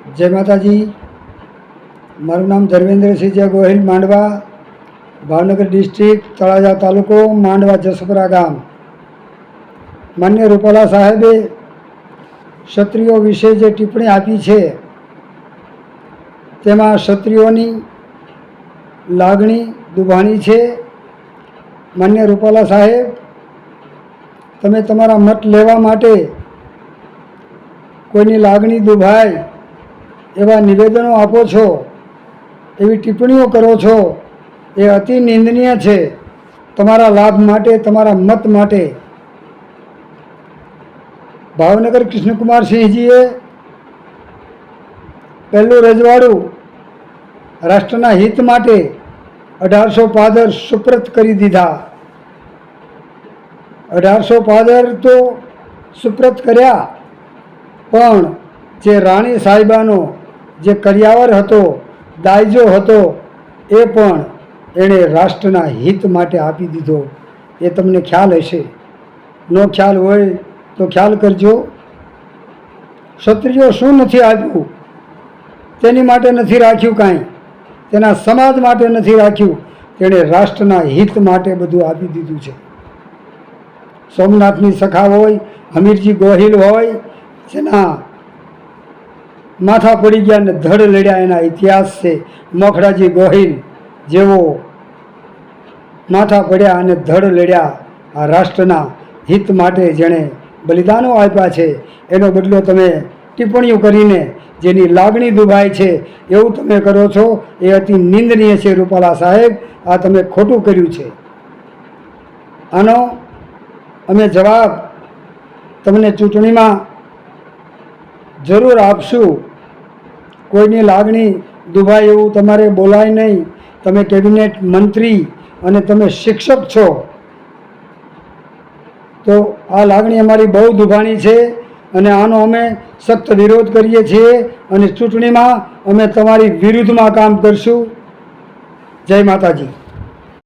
જય માતાજી. મારું નામ ધર્મેન્દ્રસિંહ ગોહિલ માંડવા, ભાવનગર ડિસ્ટ્રિક્ટ, તળાજા તાલુકો માંડવા જસપુરા ગામ. માન્ય રૂપાલા સાહેબે ક્ષત્રિયો વિશે જે ટિપ્પણી આપી છે, તેમાં ક્ષત્રિયોની લાગણી દુભાણી છે. માન્ય રૂપાલા સાહેબ, તમે તમારા મત લેવા માટે કોઈની લાગણી દુભાય એવા નિવેદનો આપો છો, એવી ટિપ્પણીઓ કરો છો, એ અતિ નિંદનીય છે. તમારા લાભ માટે, તમારા મત માટે. ભાવનગર કૃષ્ણકુમારસિંહજીએ પહેલું રજવાડું રાષ્ટ્રના હિત માટે અઢારસો પાદર સુપ્રત કરી દીધા. અઢારસો પાદર તો સુપ્રત કર્યા, પણ જે રાણી સાહેબાનો જે કરિયાવર હતો, દાયજો હતો, એ પણ એણે રાષ્ટ્રના હિત માટે આપી દીધો. એ તમને ખ્યાલ હશે. નો ખ્યાલ હોય તો ખ્યાલ કરજો. ક્ષત્રિયો શું નથી આપ્યું? તેની માટે નથી રાખ્યું કાંઈ. તેના સમાજ માટે નથી રાખ્યું. તેણે રાષ્ટ્રના હિત માટે બધું આપી દીધું છે. સોમનાથની સખા હોય હમીરજી ગોહિલ હોય, જેના માથા પડી ગયા અને ધડ લડ્યા. એના ઇતિહાસ છે મોખડાજી ગોહિલ જેવો માથા પડ્યા અને ધડ લડ્યા આ રાષ્ટ્રના હિત માટે જેણે બલિદાનો આપ્યા છે. એનો બદલો તમે ટિપ્પણીઓ કરીને જેની લાગણી દુભાય છે એવું તમે કરો છો, એ અતિ નિંદનીય છે રૂપાલા સાહેબ. આ તમે ખોટું કર્યું છે. આનો અમે જવાબ તમને ચૂંટણીમાં જરૂર આપશું. કોઈની લાગણી દુભાય એવું તમારે બોલાય નહીં. તમે કેબિનેટ મંત્રી અને તમે શિક્ષક છો. તો આ લાગણી અમારી બહુ દુભાણી છે અને આનો અમે સખ્ત વિરોધ કરીએ છીએ અને ચૂંટણીમાં અમે તમારી વિરુદ્ધમાં કામ કરશું. જય માતાજી.